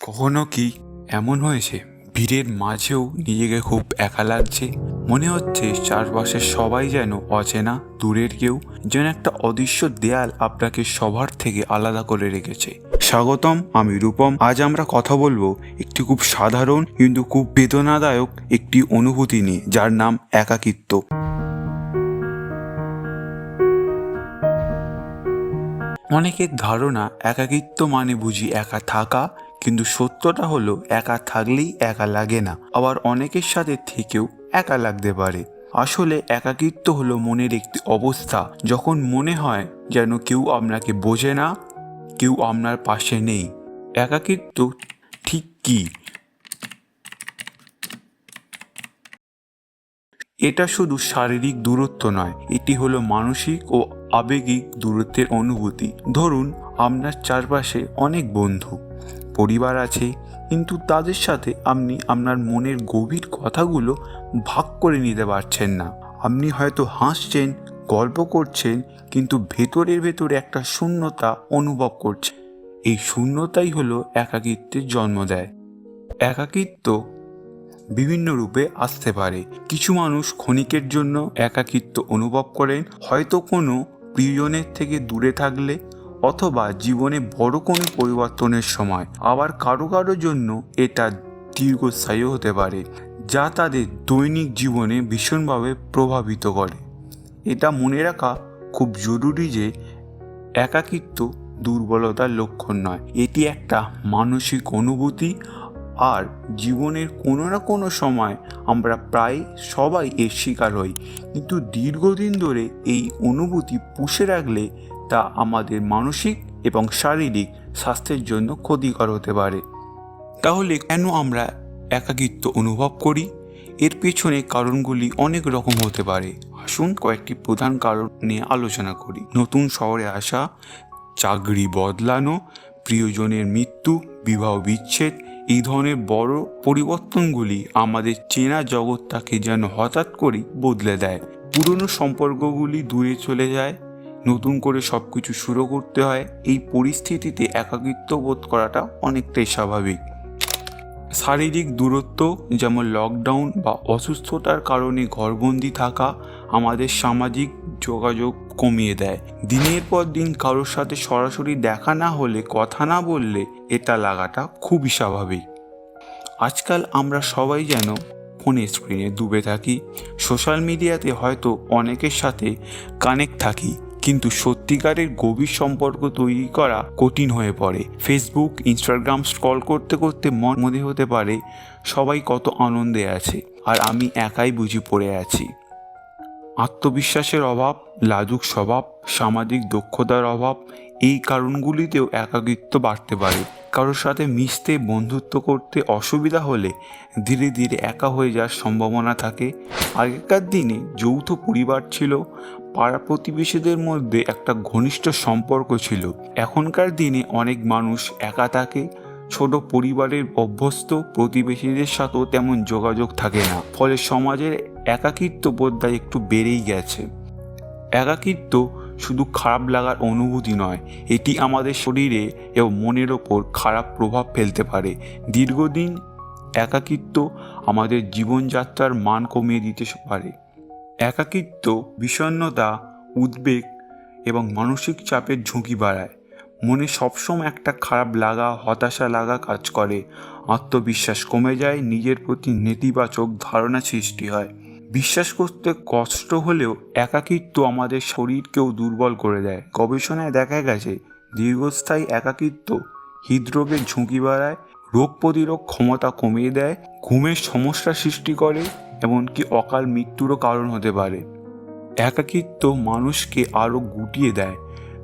কখনো কি এমন হয়েছে? ভিড়ের মাঝেও নিজেকে খুব একা লাগছে। মনে হচ্ছে চারপাশের সবাই যেন অচেনা, দূরের কেউ, যেন একটা অদৃশ্য দেয়াল আপনাকে সবার থেকে আলাদা করে রেখেছে। স্বাগতম, আমি রূপম। আজ আমরা কথা বলব একটি খুব সাধারণ কিন্তু খুব বেদনাদায়ক একটি অনুভূতি নিয়ে, যার নাম একাকিত্ব। অনেকের ধারণা, একাকিত্ব মানে বুঝি একা থাকা কিন্তু সত্যটা হলো, একা থাকলেই একা লাগে না। আবার অনেকের সাথে থেকেও একা লাগতে পারে। আসলে একাকিত্ব হলো মনের একটি অবস্থা, যখন মনে হয় যেন কেউ আপনাকে বোঝে না, কেউ আপনার পাশে নেই। একাকিত্ব ঠিক কী? এটা শুধু শারীরিক দূরত্ব নয়, এটি হলো মানসিক ও আবেগিক দূরত্বের অনুভূতি। ধরুন, আপনার চারপাশে অনেক বন্ধু। পরিবার আছে, কিন্তু তাদের সাথে আপনি আপনার মনের গভীর কথাগুলো ভাগ করে নিতে পারছেন না। আপনি হয়তো হাসছেন, গল্প করছেন, কিন্তু ভেতরের ভেতরে একটা শূন্যতা অনুভব করছে এই শূন্যতাই হলো একাকিত্বের জন্ম দেয়। একাকিত্ব বিভিন্ন রূপে আসতে পারে। কিছু মানুষ ক্ষণিকের জন্য একাকিত্ব অনুভব করেন। হয়তো কোনো প্রিয়জনের থেকে দূরে থাকলে অথবা জীবনে বড় কোনো পরিবর্তনের সময় আবার কারও কারও জন্য এটা দীর্ঘস্থায়ী হতে পারে, যা তাদের দৈনিক জীবনে ভীষণভাবে প্রভাবিত করে। এটা মনে রাখা খুব জরুরি যে একাকিত্ব দুর্বলতার লক্ষণ নয়। এটি একটা মানসিক অনুভূতি আর জীবনের কোনো না কোনো সময় আমরা প্রায় সবাই এর শিকার হই। কিন্তু দীর্ঘদিন ধরে এই অনুভূতি পুষে রাখলে তা আমাদের মানসিক এবং শারীরিক স্বাস্থ্যের জন্য ক্ষতিকর হতে পারে। তাহলে কেন আমরা একাকিত্ব অনুভব করি? এর পেছনে কারণগুলি অনেক রকম হতে পারে। আসুন কয়েকটি প্রধান কারণ নিয়ে আলোচনা করি। নতুন শহরে আসা, চাকরি বদলানো, প্রিয়জনের মৃত্যু, বিবাহ বিচ্ছেদ, এই ধরনের বড় পরিবর্তনগুলি আমাদের চেনা জগৎটাকে যেন হঠাৎ করে বদলে দেয়। পুরনো সম্পর্কগুলি দূরে চলে যায় নতুন করে সব কিছু শুরু করতে হয়, এই পরিস্থিতিতে একাকিত্ব বোধ করাটা অনেকটাই স্বাভাবিক। শারীরিক দূরত্ব, যেমন লকডাউন বা অসুস্থতার কারণে ঘরবন্দি থাকা, আমাদের সামাজিক যোগাযোগ কমিয়ে দেয়। দিনের পর দিন কারোর সাথে সরাসরি দেখা না হলে, কথা না বললে এটা লাগাটা খুবই স্বাভাবিক। আজকাল আমরা সবাই যেন ফোনের স্ক্রিনে ডুবে থাকি সোশ্যাল মিডিয়াতে হয়তো অনেকের সাথে কানেক্ট থাকি। কিন্তু সত্যিকারের গভীর সম্পর্ক তৈরি করা কঠিন হয়ে পড়ে। ফেসবুক ইনস্টাগ্রাম স্ক্রল করতে করতে মন মনে হতে পারে সবাই কত আনন্দে আছে, আর আমি একাই বুঝি পড়ে আছি। আত্মবিশ্বাসের অভাব, লাজুক স্বভাব, সামাজিক দক্ষতার অভাব, এই কারণগুলিতেও একাকিত্ব বাড়তে পারে। কারোর সাথে মিশতে, বন্ধুত্ব করতে অসুবিধা হলে ধীরে ধীরে একা হয়ে যাওয়ার সম্ভাবনা থাকে। আগেকার দিনে যৌথ পরিবার ছিল, পাড়া প্রতিবেশীদের মধ্যে একটা ঘনিষ্ঠ সম্পর্ক ছিল। এখনকার দিনে অনেক মানুষ একা থাকে, ছোট পরিবারের অভ্যস্ত প্রতিবেশীদের সাথেও তেমন যোগাযোগ থাকে না। ফলে সমাজের একাকিত্ব বোধহয় একটু বেড়েই গেছে। একাকিত্ব শুধু খারাপ লাগার অনুভূতি নয়, এটি আমাদের শরীরে এবং মনের ওপর খারাপ প্রভাব ফেলতে পারে। দীর্ঘদিন একাকিত্ব আমাদের জীবনযাত্রার মান কমিয়ে দিতে পারে। একাকিত্ব, বিষণ্ণতা, উদ্বেগ এবং মানসিক চাপের ঝুঁকি বাড়ায়। মনে সবসময় একটা খারাপ লাগা, হতাশা লাগা কাজ করে। আত্মবিশ্বাস কমে যায়, নিজের প্রতি নেতিবাচক ধারণা সৃষ্টি হয়। বিশ্বাস করতে কষ্ট হলেও একাকিত্ব আমাদের শরীরকেও দুর্বল করে দেয়। গবেষণায় দেখা গেছে, দীর্ঘস্থায়ী একাকিত্ব হৃদরোগের ঝুঁকি বাড়ায়, রোগ প্রতিরোধ ক্ষমতা কমিয়ে দেয়, ঘুমের সমস্যা সৃষ্টি করে, এমনকি অকাল মৃত্যুরও কারণ হতে পারে। একাকিত্ব মানুষকে আরও গুটিয়ে দেয়।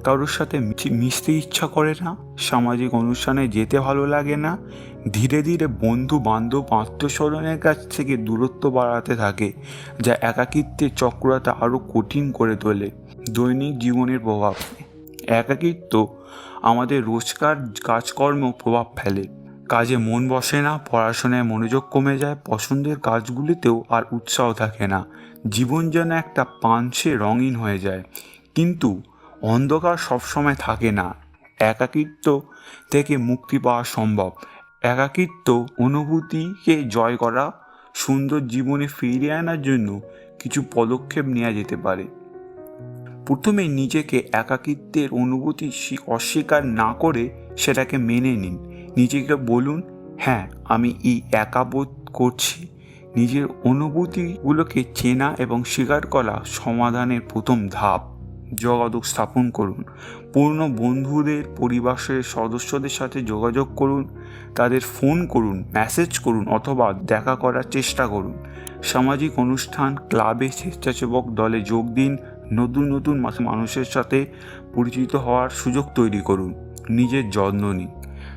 কারোর সাথে মিশি- মিশতে ইচ্ছা করে না, সামাজিক অনুষ্ঠানে যেতে ভালো লাগে না ধীরে ধীরে বন্ধু বান্ধব আত্মস্বজনের কাছ থেকে দূরত্ব বাড়াতে থাকে, যা একাকিত্বের চক্রতা আরও কঠিন করে তোলে দৈনিক জীবনের প্রভাব। একাকিত্ব আমাদের রোজকার কাজকর্ম প্রভাব ফেলে। কাজে মন বসে না, পড়াশোনায় মনোযোগ কমে যায়, পছন্দের কাজগুলিতেও আর উৎসাহ থাকে না। জীবন যেন একটা পাঞ্চে রঙিন হয়ে যায়, কিন্তু অন্ধকার সবসময় থাকে না। একাকিত্ব থেকে মুক্তি পাওয়া সম্ভব। একাকিত্ব অনুভূতিকে জয় করা, সুন্দর জীবনে ফিরিয়ে আনার জন্য কিছু পদক্ষেপ নেওয়া যেতে পারে। প্রথমে নিজেকে একাকিত্বের অনুভূতি অস্বীকার না করে সেটাকে মেনে নিন। নিজেকে বলুন হ্যাঁ আমি এই একাবোধ করছি। নিজের অনুভূতিগুলোকে চেনা এবং স্বীকার করা সমাধানের প্রথম ধাপ। যোগাযোগ স্থাপন করুন। পূর্ণ বন্ধুদের, পরিবারের সদস্যদের সাথে যোগাযোগ করুন। তাদের ফোন করুন, মেসেজ করুন অথবা দেখা করার চেষ্টা করুন। সামাজিক অনুষ্ঠান, ক্লাবে স্বেচ্ছাসেবক দলে যোগ দিন। নতুন নতুন মানুষের সাথে পরিচিত হওয়ার সুযোগ তৈরি করুন। নিজের যত্ন নিন।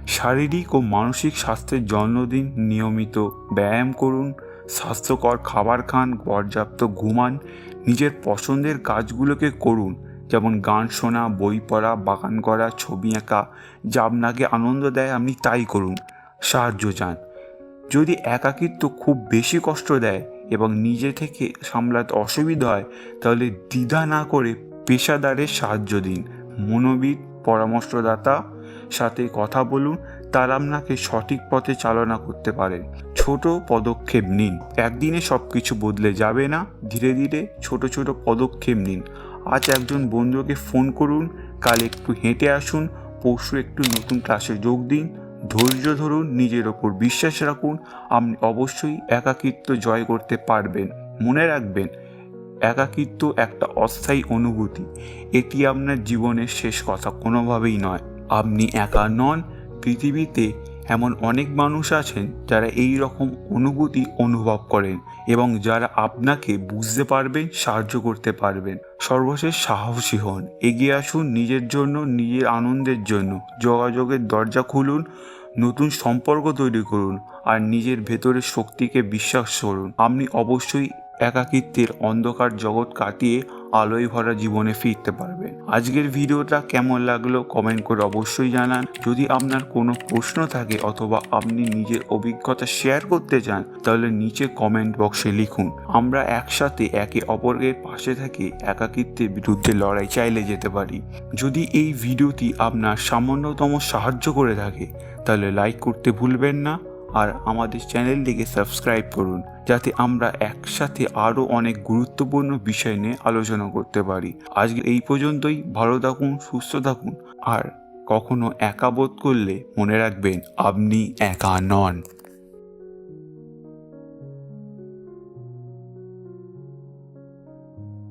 শারীরিক ও মানসিক স্বাস্থ্যের যত্ন দিন। নিয়মিত ব্যায়াম করুন। স্বাস্থ্যকর খাবার খান। পর্যাপ্ত ঘুমান। নিজের পছন্দের কাজগুলোকে করুন। যেমন গান শোনা, বই পড়া, বাগান করা, ছবি আঁকা, যা আপনাকে আনন্দ দেয়, আপনি তাই করুন। সাহায্য চান। যদি একাকিত্ব খুব বেশি কষ্ট দেয় এবং নিজে থেকে সামলাতে অসুবিধা হয়, তাহলে দ্বিধা না করে পেশাদারের সাহায্য দিন। মনোবিদ, পরামর্শদাতা, সাথে কথা বলুন তারা আপনাকে সঠিক পথে চালনা করতে পারেন ছোট পদক্ষেপ নিন। একদিনে সব কিছু বদলে যাবে না। ধীরে ধীরে ছোট ছোট পদক্ষেপ নিন। আজ একজন বন্ধুকে ফোন করুন, কাল একটু হেঁটে আসুন, পরশু একটু নতুন ক্লাসে যোগ দিন। ধৈর্য ধরুন, নিজের ওপর বিশ্বাস রাখুন। আপনি অবশ্যই একাকিত্ব জয় করতে পারবেন। মনে রাখবেন, একাকিত্ব একটা অস্থায়ী অনুভূতি। এটি আপনার জীবনের শেষ কথা, কোনোভাবেই নয়। আপনি একা নন পৃথিবীতে এমন অনেক মানুষ আছেন যারা এই রকম অনুভূতি অনুভব করেন এবং যারা আপনাকে বুঝতে পারবেন, সাহায্য করতে পারবেন। সর্বশেষ সাহসী হন। এগিয়ে আসুন নিজের জন্য, নিজের আনন্দের জন্য। যোগাযোগের দরজা খুলুন, নতুন সম্পর্ক তৈরি করুন আর নিজের ভেতরের শক্তিকে বিশ্বাস করুন। আপনি অবশ্যই একাকিত্বের অন্ধকার জগৎ কাটিয়ে আলোয় ভরা জীবনে ফিরতে পারবেন আজকের ভিডিওটা কেমন লাগল কমেন্ট করে অবশ্যই জানান। যদি আপনার কোনো প্রশ্ন থাকে অথবা আপনি নিজের অভিজ্ঞতা শেয়ার করতে চান, তাহলে নিচে কমেন্ট বক্সে লিখুন। আমরা একসাথে একে অপরের পাশে থেকে একাকিত্বের বিরুদ্ধে লড়াই চাইলে যেতে পারি। যদি এই ভিডিওটি আপনার সামান্যতম সাহায্য করে থাকে, তাহলে লাইক করতে ভুলবেন না। আর আমাদের চ্যানেলটিকে সাবস্ক্রাইব করুন, যাতে আমরা একসাথে আরও অনেক গুরুত্বপূর্ণ বিষয় নিয়ে আলোচনা করতে পারি। আজকে এই পর্যন্তই, ভালো থাকুন, সুস্থ থাকুন, আর কখনো একা বোধ করলে মনে রাখবেন, আপনি একা নন।